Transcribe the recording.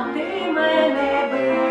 мати мене бив.